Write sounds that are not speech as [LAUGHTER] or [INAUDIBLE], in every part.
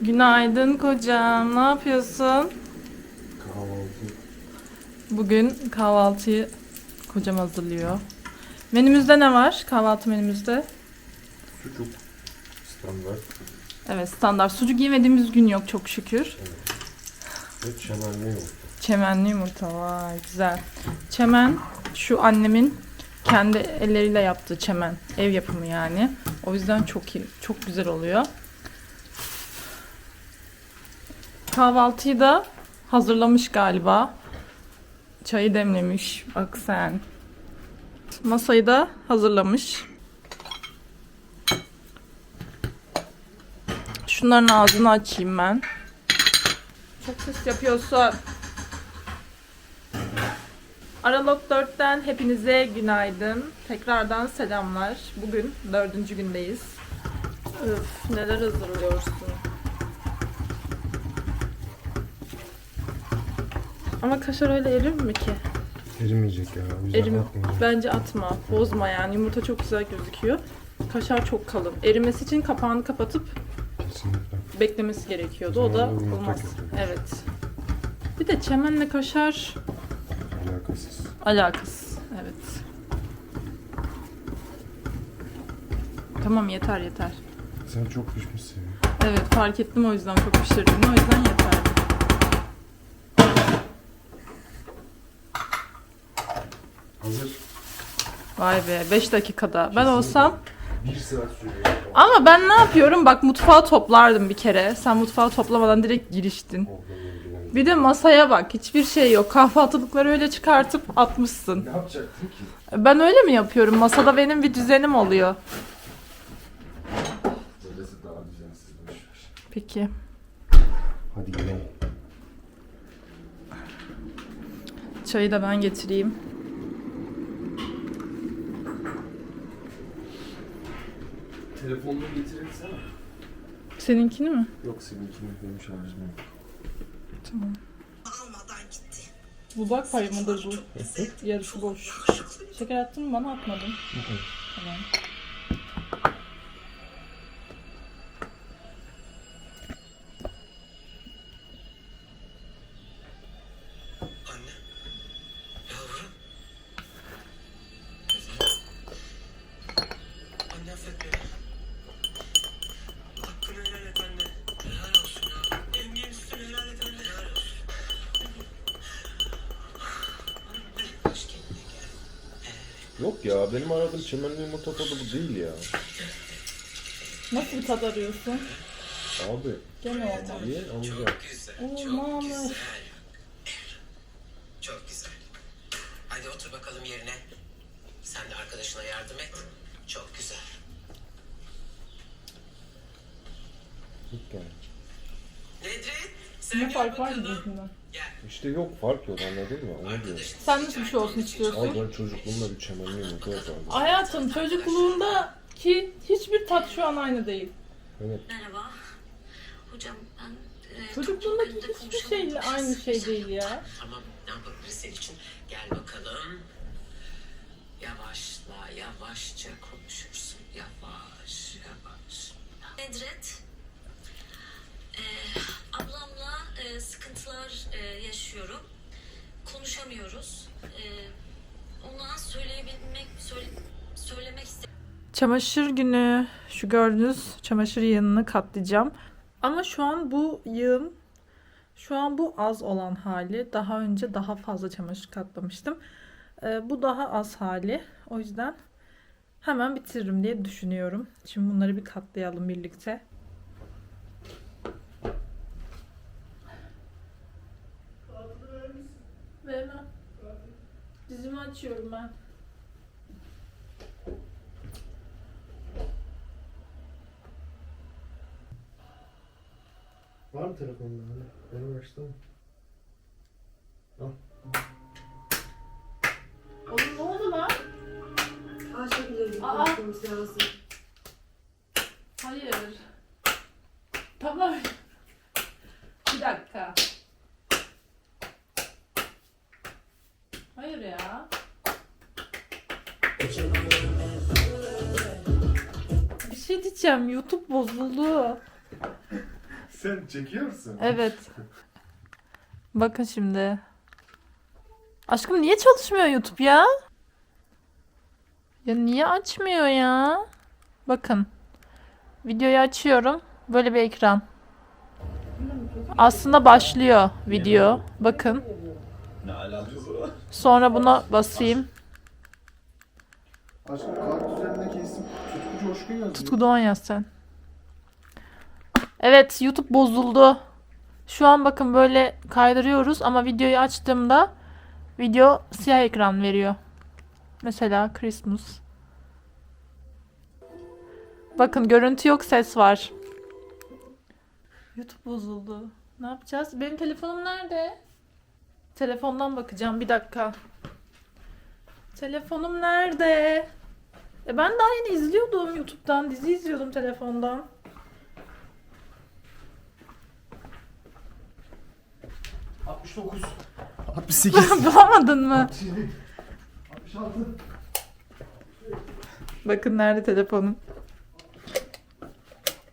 Günaydın kocam. Ne yapıyorsun? Kahvaltı. Bugün kahvaltıyı kocam hazırlıyor. Menümüzde ne var? Kahvaltı menümüzde. Sucuk. Standart. Evet standart. Sucuk yemediğimiz gün yok çok şükür. Ve çemenli yumurta. Çemenli yumurta vay güzel. Çemen şu annemin kendi elleriyle yaptığı çemen. Ev yapımı yani. O yüzden çok iyi. Çok güzel oluyor. Kahvaltıyı da hazırlamış galiba. Çayı demlemiş. Bak sen. Masayı da hazırlamış. Şunların ağzını açayım ben. Çok ses yapıyorsun. Aralık 4'ten hepinize günaydın. Tekrardan selamlar. Bugün dördüncü gündeyiz. Öf, neler hazırlıyorsun? Ama kaşar öyle erir mi ki? Erimeyecek ya. O yüzden Erim, atmayacağım. bence atma, bozma yani. Yumurta çok güzel gözüküyor. Kaşar çok kalın. Erimesi için kapağını kapatıp Kesinlikle. beklemesi gerekiyordu. O da yumurta olmaz. kötü. Evet. Bir de çemenle kaşar Alakasız. Alakasız. Evet. Tamam yeter yeter. Sen çok pişmişsin. Evet fark ettim o yüzden çok pişirdiğini o yüzden yeter. Vay be 5 dakikada. Ben olsam Bir saat sürüyor. ama ben ne yapıyorum bak mutfağı toplardım bir kere. Sen mutfağı toplamadan direkt giriştin. Bir de masaya bak hiçbir şey yok. Kahvaltılıkları öyle çıkartıp atmışsın. Ne yapacaktın ki? Ben öyle mi yapıyorum? Masada benim bir düzenim oluyor. Böylesi daha düzensiz. boş ver. Peki. Hadi gidelim. Çayı da ben getireyim. Telefonunu getirirsen. Seninkini mi? Yok seninkini benim şarjım yok. Tamam. almadan gitti. Bu bak payı mıdır bu? Yarısı boş. Şeker attın mı bana atmadın. Tamam. Yok ya benim aradığım çemenli yumurta tadı bu değil ya. Nasıl bir tat arıyorsun? Abi Gene olmamış. niye alacağım? Çok güzel. Çok güzel. Çok güzel. Hadi otur bakalım yerine. Sen de arkadaşına yardım et. Çok güzel. Yani. Nedret, sen Ne gel fark var ki bakalım. birbirinden? İşte yok fark yok anladın mı? Onu diyorum. Sen nasıl bir şey olsun istiyorsun? Abi ben çocukluğumda bir çemenli yumurta yapardım. Hayatım çocukluğunda ki hiçbir tat şu an aynı değil. Evet. Merhaba. Hocam ben e, Çocukluğundaki hiçbir şeyle aynı şey değil ya. Tamam, ne yapabiliriz senin için? Gel bakalım. Yavaşla, yavaşça konuşursun. Yavaş, yavaş. Nedret, e, sıkıntılar e, yaşıyorum. Konuşamıyoruz. E, söyleyebilmek, söyle, söylemek istedim. Çamaşır günü şu gördüğünüz çamaşır yığınını katlayacağım. Ama şu an bu yığın şu an bu az olan hali. Daha önce daha fazla çamaşır katlamıştım. Ee, bu daha az hali. O yüzden hemen bitiririm diye düşünüyorum. Şimdi bunları bir katlayalım birlikte. Açıyorum ben. Var mı telefonda hani? Benim diyeceğim. YouTube bozuldu. Sen çekiyor musun? Evet. Bakın şimdi. Aşkım niye çalışmıyor YouTube ya? Ya niye açmıyor ya? Bakın. Videoyu açıyorum. Böyle bir ekran. Aslında başlıyor video. Bakın. Sonra buna basayım. Aşkım Tutku Doğan yaz sen. Evet YouTube bozuldu. Şu an bakın böyle kaydırıyoruz ama videoyu açtığımda video siyah ekran veriyor. Mesela Christmas. Bakın görüntü yok ses var. YouTube bozuldu. Ne yapacağız? Benim telefonum nerede? Telefondan bakacağım bir dakika. Telefonum nerede? E ben daha yeni izliyordum YouTube'dan. Dizi izliyordum telefondan. 69. 68. [LAUGHS] Bulamadın mı? 67. 66. Bakın nerede telefonum.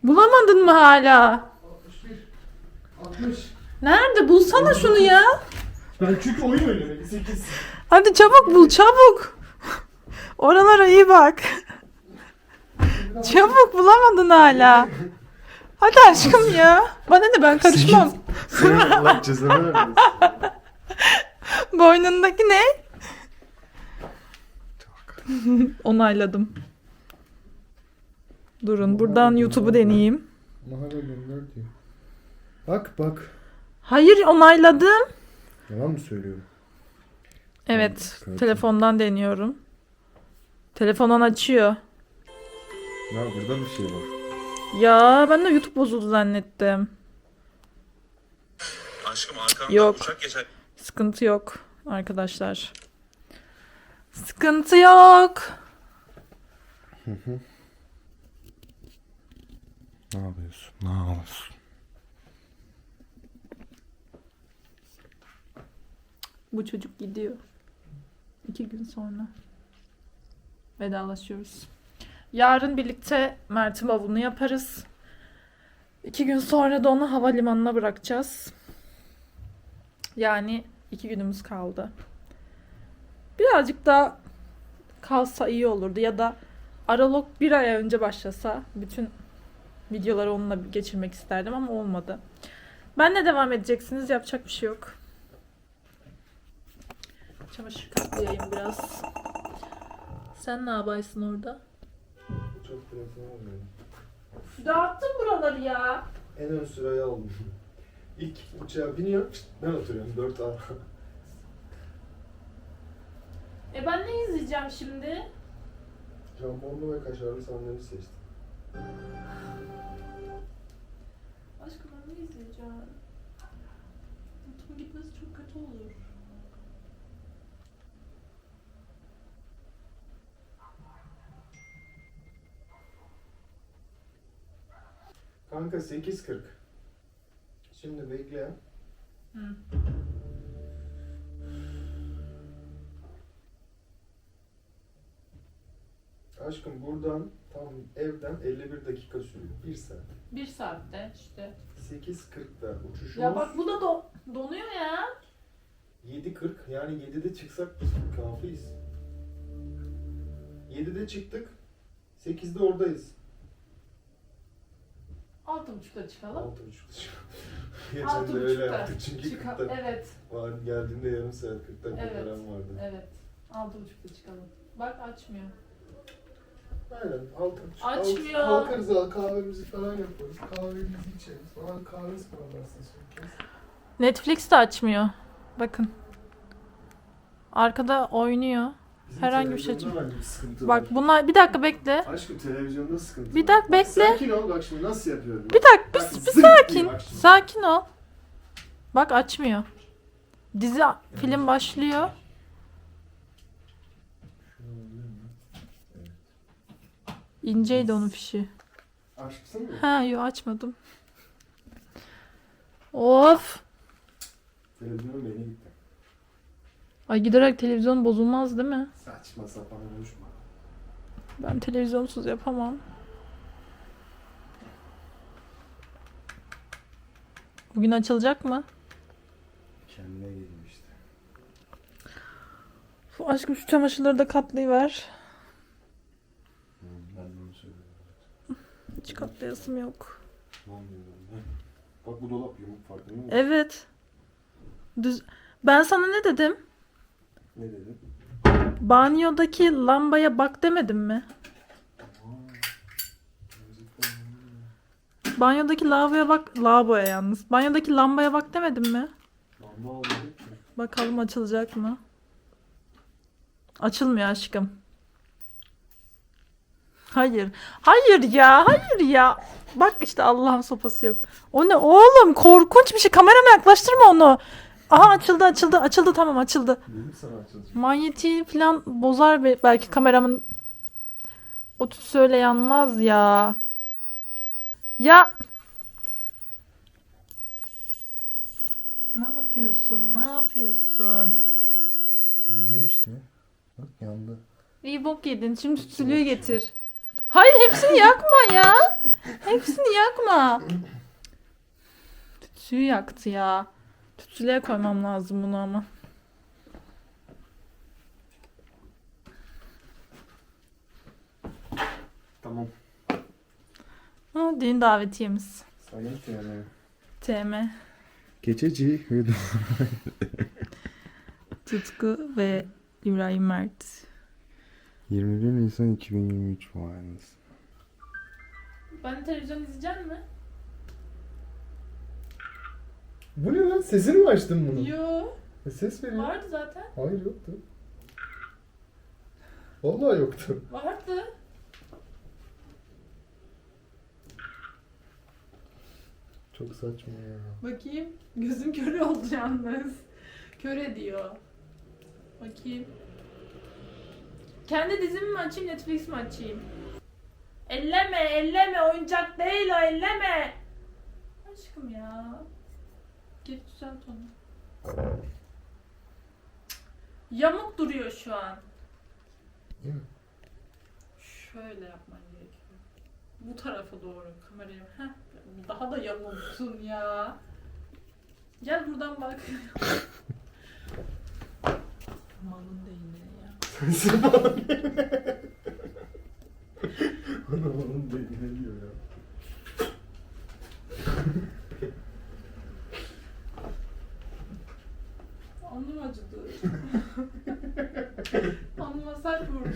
Bulamadın mı hala? 61. 60. Nerede? Bulsana şunu ya. Ben çünkü oyun oynuyorum. 8. Hadi çabuk bul çabuk. Oralara iyi bak. [LAUGHS] Çabuk bulamadın hala. Hadi aşkım ya. Bana ne ben karışmam. Senin Allah cezanı vermesin. [LAUGHS] Boynundaki ne? [LAUGHS] Onayladım. Durun buradan YouTube'u deneyeyim. Mahalle gönder diyor. Bak bak. Hayır onayladım. Yalan mı söylüyorum? Evet telefondan deniyorum. Telefondan açıyor. Ya burada bir şey var. Ya ben de YouTube bozuldu zannettim. Aşkım arkamdan Yok. uçak geçer. Sıkıntı yok arkadaşlar. Sıkıntı yok. Ne yapıyorsun? Ne yapıyorsun? Bu çocuk gidiyor. İki gün sonra. Vedalaşıyoruz. Yarın birlikte Mert'in bavulunu yaparız. İki gün sonra da onu havalimanına bırakacağız. Yani iki günümüz kaldı. Birazcık daha kalsa iyi olurdu ya da Aralık bir ay önce başlasa bütün videoları onunla geçirmek isterdim ama olmadı. Benle devam edeceksiniz yapacak bir şey yok. Çamaşır katlayayım biraz. Sen ne yapaysın orada? Çok telefon almıyorum. Dağıttın buraları ya. En ön sırayı aldım. [LAUGHS] İlk uçağa biniyor. Ben oturuyorum 4 A. E ben ne izleyeceğim şimdi? Jambonlu ve kaşarlı sandviç seçtim. Kanka 8.40. Şimdi bekle. Hı. Aşkım buradan tam evden 51 dakika sürüyor. 1 saat. Bir saatte işte. 8.40'da uçuşumuz. Ya bak bu da do- donuyor ya. 7.40 yani 7'de çıksak biz kafiyiz. 7'de çıktık. 8'de oradayız. Altı buçukta çıkalım. 6.30'da çıktık. [LAUGHS] Geçen Altı de öyle buçukta. yaptık çünkü Çıka- 40 dakika evet, var. Geldiğimde yarım saat 40 dakika Evet. falan vardı. evet. Altı buçukta çıkalım. Bak açmıyor. Aynen 6.30. Açmıyor. Kalkarız al kahvemizi falan yaparız. Kahvemizi içeriz falan. Kahve ısmarlarsın son kez. Netflix de açmıyor. Bakın. Arkada oynuyor. Bizim Herhangi bir şey televizyonda bence bir sıkıntı Bak var. bunlar bir dakika bekle. Aşkım televizyonda sıkıntı Bir var. dakika Bak, bekle. Sakin ol bak şimdi nasıl yapıyorum. Bir dakika bir, bir sakin. Sakin ol. Bak açmıyor. Dizi film başlıyor. İnceydi onun fişi. Açsın mı? Ha yo açmadım. Of. Televizyonun beni gitti. Ay giderek televizyon bozulmaz değil mi? Saçma sapan konuşma. Ben televizyonsuz yapamam. Bugün açılacak mı? Kendine geldim işte. Şu aşkım şu çamaşırları da katlayıver. Hı, ben de onu söylüyorum. Hiç katlayasım yok. Ne oluyor lan? Bak bu dolap yamuk farkında mısın? Evet. Düz... Ben sana ne dedim? Ne dedin? Banyodaki lambaya bak demedim mi? Banyodaki lavaboya bak. Lavaboya yalnız. Banyodaki lambaya bak demedim mi? Lamba almadık ki. Bakalım açılacak mı? Açılmıyor aşkım. Hayır. Hayır ya. Hayır ya. Bak işte Allah'ın sopası yok. O ne oğlum? Korkunç bir şey. Kamerama yaklaştırma onu. Aha açıldı açıldı. Açıldı tamam açıldı. Dedim sana açılacak. Manyetiği falan bozar be- belki kameramın. O tütsü öyle yanmaz ya. Ya. Ne yapıyorsun? Ne yapıyorsun? Yanıyor işte. Bak yandı. İyi bok yedin. Şimdi tütsülüğü getir. Hayır hepsini yakma ya. Hepsini yakma. [CLEARS THROAT] Tütsüyü yaktı ya. Tütsülüğe koymam lazım bunu ama. Tamam. Ha, düğün davetiyemiz. Sayın yani. TM. Geçici. Tutku ve İbrahim Mert. 21 Nisan 2023 vay anasını. Ben televizyon izleyecek mi? Bu ne lan? Sesini mi açtın bunu? Yo. E, ses veriyor. Vardı zaten. Hayır yoktu. Vallahi yoktu. Vardı. Çok saçma ya. Bakayım. Gözüm kör oldu yalnız. Kör ediyor. Bakayım. Kendi dizimi mi açayım Netflix mi açayım? Elleme elleme oyuncak değil o elleme. Aşkım ya. Git düzelt onu. Yamuk duruyor şu an. Değil mi? Şöyle yapman gerekiyor. Bu tarafa doğru kamerayı. Heh, daha da yamuktun ya. Gel buradan bak. [LAUGHS] Malın değneği ya. Ana onun ne diyor ya? [LAUGHS] Alnıma sert vurdun.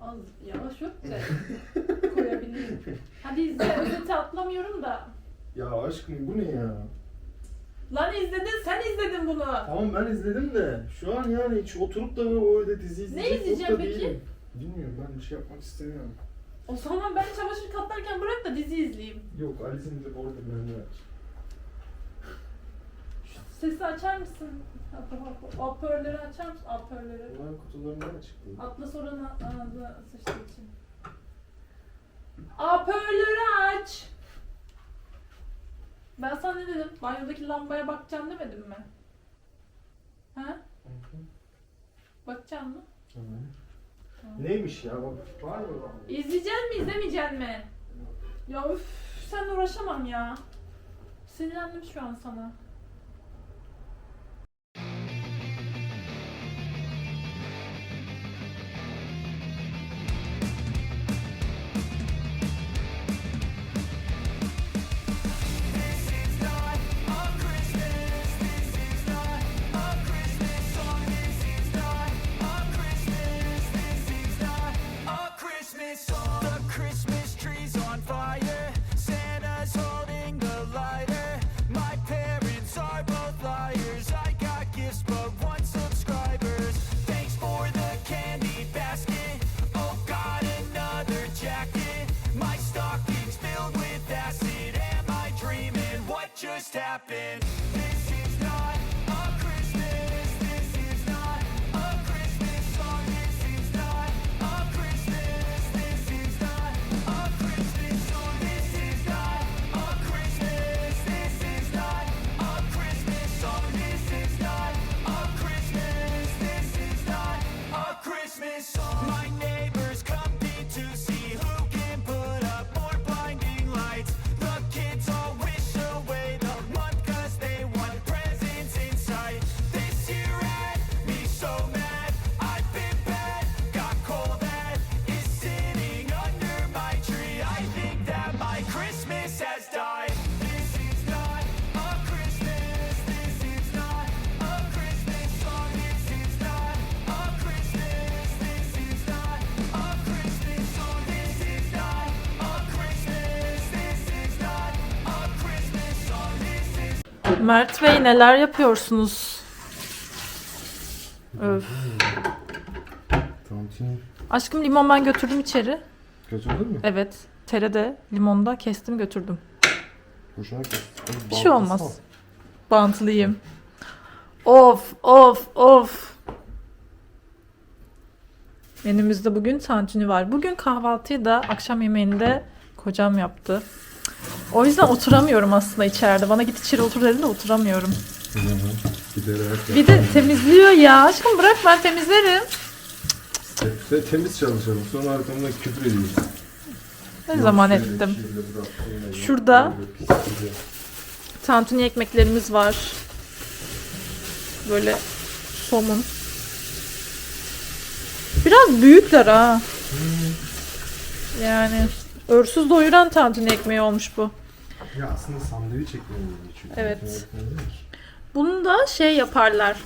Az yavaş öp de koyabilirim. Hadi izle özeti atlamıyorum da. Ya aşkım bu ne ya? Lan izledin sen izledin bunu. Tamam ben izledim de şu an yani hiç oturup da o öyle dizi izleyecek izleyeceğim modda peki? değilim. Bilmiyorum ben bir şey yapmak istemiyorum. O zaman ben çamaşır katlarken bırak da dizi izleyeyim. Yok Alice'in de orada bende aç. Sesi açar mısın? Hoparlörleri açar mısın? Hoparlörü. Ulan kutularından çıktı. Atlas oranın ağzına sıçtığı için. Hoparlörü aç. Ben sana ne dedim? Banyodaki lambaya bakacağım demedim mi? Ha? Bakacaksın mı? Neymiş ya? Bak, var mı? İzleyecek mi izlemeyecek mi? Ya üf sen uğraşamam ya. Sinirlendim şu an sana. Mert Bey neler yapıyorsunuz? Öf. Aşkım limon ben götürdüm içeri. Götürdün mü? Evet. Terede limonda kestim götürdüm. Boşuna kes. Bir şey olmaz. Bantlıyım. Of of of. Menümüzde bugün tantuni var. Bugün kahvaltıyı da akşam yemeğini de kocam yaptı. O yüzden oturamıyorum aslında içeride. Bana git içeri otur dedi de oturamıyorum. Giderek Bir de temizliyor ya. Aşkım bırak ben temizlerim. Ve temiz çalışalım. Sonra arkamda küfür ediyorsun. Ne zaman ettim. Şurada tantuni ekmeklerimiz var. Böyle somun. Biraz büyükler ha. Yani örsüz doyuran tantuni ekmeği olmuş bu. Ya aslında sandviç ekmeği geçiyor. Evet. Bunu da şey yaparlar.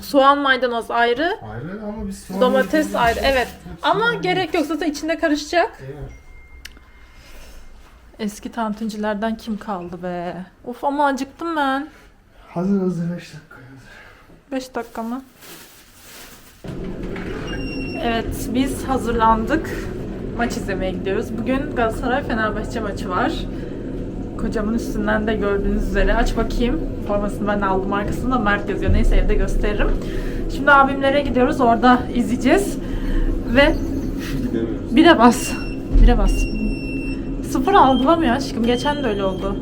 Soğan maydanoz ayrı, Ayrı ama biz soğan domates ayrı. Evet. Ama gerek yok zaten içinde karışacak. Eğer. Eski tantuncilerden kim kaldı be? Of ama acıktım ben. Hazır hazır 5 dakika hazır. 5 dakika mı? Evet, biz hazırlandık. Maç izlemeye gidiyoruz. Bugün Galatasaray Fenerbahçe maçı var. Kocamın üstünden de gördüğünüz üzere aç bakayım. Formasını ben aldım arkasında Mert yazıyor. Neyse evde gösteririm. Şimdi abimlere gidiyoruz. Orada izleyeceğiz. Ve bire bas. Bire bas. Sıfır algılamıyor aşkım. Geçen de öyle oldu.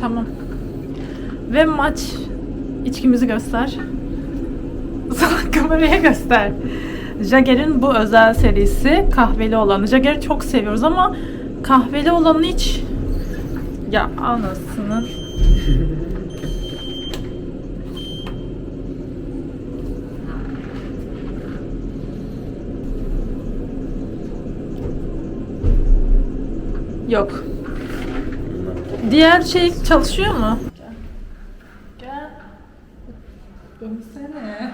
Tamam. Ve maç içkimizi göster. [LAUGHS] Sana kameraya göster. Jagger'in bu özel serisi kahveli olanı. Jagger'i çok seviyoruz ama kahveli olanı hiç ya anasının Yok. Diğer şey çalışıyor mu? Gel. Dönsene.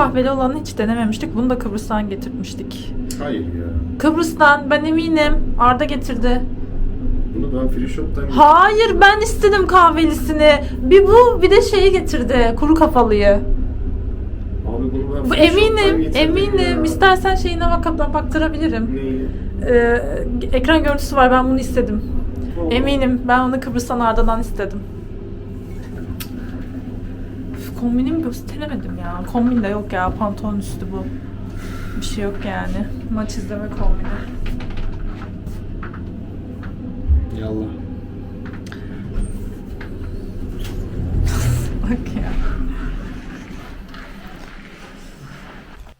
Kahveli olanı hiç denememiştik. Bunu da Kıbrıs'tan getirmiştik. Hayır ya. Kıbrıs'tan ben eminim. Arda getirdi. Bunu ben free shop'tan Hayır ben istedim kahvelisini. Bir bu bir de şeyi getirdi. Kuru kafalıyı. Abi bunu ben Bu free shop'tan eminim, getirdim eminim. ya. İstersen şeyine bakıp baktırabilirim. Neyi? Ee, ekran görüntüsü var. Ben bunu istedim. Eminim. Ben onu Kıbrıs'tan Arda'dan istedim. Kombinimi gösteremedim ya. Kombin de yok ya. Pantolon üstü bu. Bir şey yok yani. Maç izleme kombini. Yallah. [LAUGHS] Bak ya.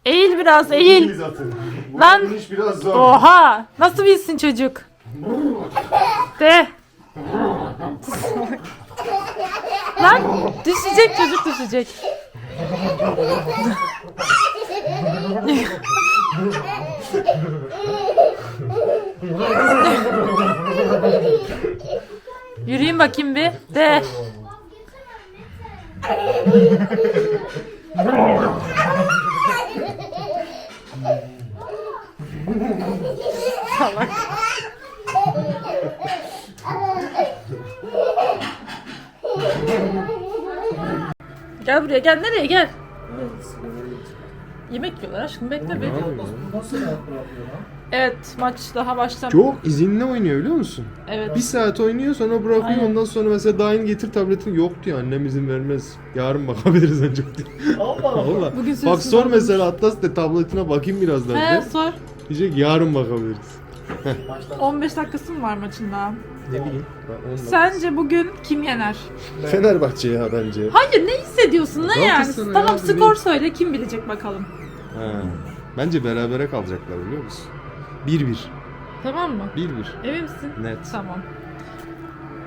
Eğil biraz eğil. Lan- iş biraz zor. Oha! Nasıl bilsin çocuk? De. [LAUGHS] Lan düşecek çocuk düşecek. Yürüyün bakayım bir. De. [LAUGHS] Salak. [LAUGHS] Gel buraya gel. Nereye gel? Yemek yiyorlar aşkım bekle. Bu nasıl rahat bırakıyor lan? Evet maç daha başlamadı. Çok izinli oynuyor biliyor musun? Evet. Bir saat oynuyor sonra bırakıyor Aynen. ondan sonra mesela daha yeni getir tabletini yok diyor annem izin vermez. Yarın bakabiliriz ancak [LAUGHS] diyor. Allah Allah. Bugün Bak süresiz sor olmuş. mesela Atlas de tabletine bakayım birazdan He de. sor. Diyecek yarın bakabiliriz. 15 dakikası mı var maçın daha? Ne bileyim. Sence bugün kim yener? Fenerbahçe ya bence. Hayır ne hissediyorsun ne yani? Galatasaray Tamam abi, skor söyle kim bilecek bakalım. Ha. Bence berabere kalacaklar biliyor musun? 1-1. Tamam mı? 1-1. Emin misin? Net. Tamam.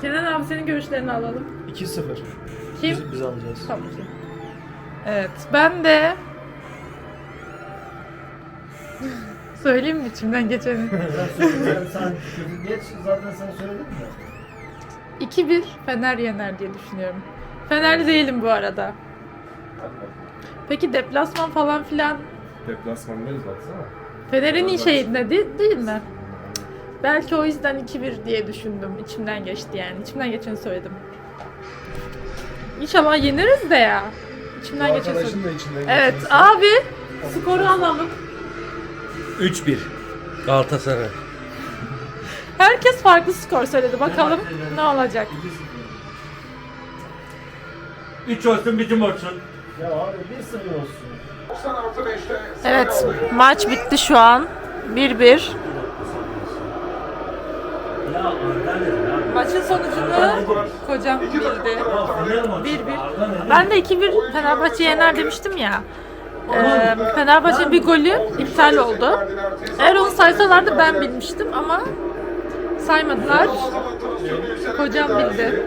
Kenan abi senin görüşlerini alalım. 2-0. Kim? Biz, biz alacağız. Tamam. Evet ben de Söyleyeyim mi içimden geçeni? [LAUGHS] sen, geç zaten sen söyledin mi? 2-1 Fener yener diye düşünüyorum. Fenerli değilim bu arada. Peki deplasman falan filan Deplasmandayız baksana. Fener'in iyi şeyinde değil, değil mi? Belki o yüzden 2-1 diye düşündüm. İçimden geçti yani. İçimden geçeni söyledim. İnşallah yeniriz de ya. İçimden geçeni söyledim. Arkadaşın da içinden Evet geçmesi. abi skoru alalım. 3-1 Galatasaray. Herkes farklı skor söyledi. Bakalım ne olacak. 3 olsun bizim olsun. Ya abi bir sıfır olsun. Evet maç bitti şu an. 1-1. Ya Arda ne ya? Maçın sonucunu kocam bildi. 1-1. Ben de 2-1 Fenerbahçe yener demiştim ya. Ee, Fenerbahçe'nin bir golü iptal oldu. Eğer onu saysalardı ben bilmiştim ama saymadılar. Kocam bildi.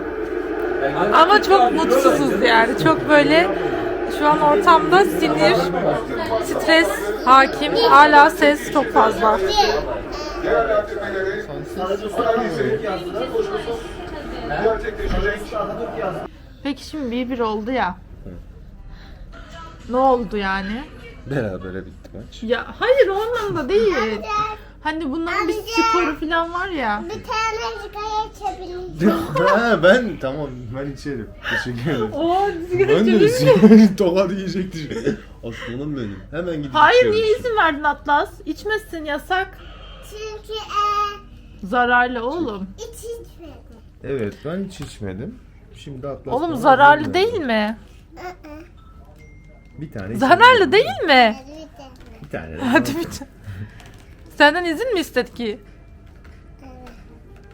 Ama çok mutsuzuz yani. Çok böyle şu an ortamda sinir, stres hakim. Hala ses çok fazla. Peki şimdi 1-1 oldu ya. Ne oldu yani? Berabere bitti maç. Ya hayır o anlamda değil. Hani bunların bir skoru falan var ya. Bir tane sigara içebilirim. ha ben tamam ben içerim. Teşekkür ederim. [LAUGHS] Oo sigara ben de içebilir miyim? [LAUGHS] tokat yiyecekti. Aslanım benim. Hemen gidip Hayır içiyorum. niye izin verdin Atlas? İçmesin yasak. Çünkü e, Zararlı oğlum. iç içmedim. Evet ben hiç içmedim. Şimdi Atlas Oğlum zararlı değil mi? Bir tane Zararlı değil mi? Bir tane. Hadi bir tane. Senden izin mi istedi ki?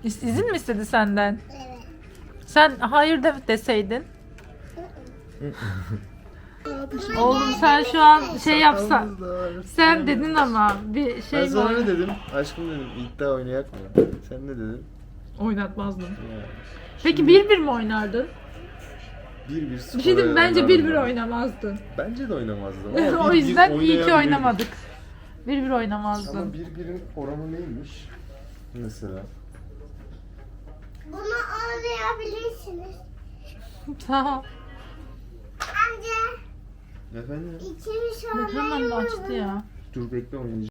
İz- İzin mi istedi senden? Evet. Sen hayır de deseydin. Oğlum sen şu an şey yapsan. Sen dedin ama bir Ben şey mi sana ne dedim? Aşkım dedim iddia oynayak mı? Sen ne dedin? Oynatmazdın. Ya, Peki 1-1 mi oynardın? Bir bir skora Bir şey diyeyim bence 1-1 ben. oynamazdın. Bence de oynamazdım. [LAUGHS] ama o bir bir yüzden iyi ki oynamadık. 1-1 Ama oynamazdın. bir birin oranı neymiş? Mesela. Bunu oynayabilirsiniz. Tamam. Amca Efendim? içimi Bak hemen sormayı açtı ya. Dur bekle oynayacağım.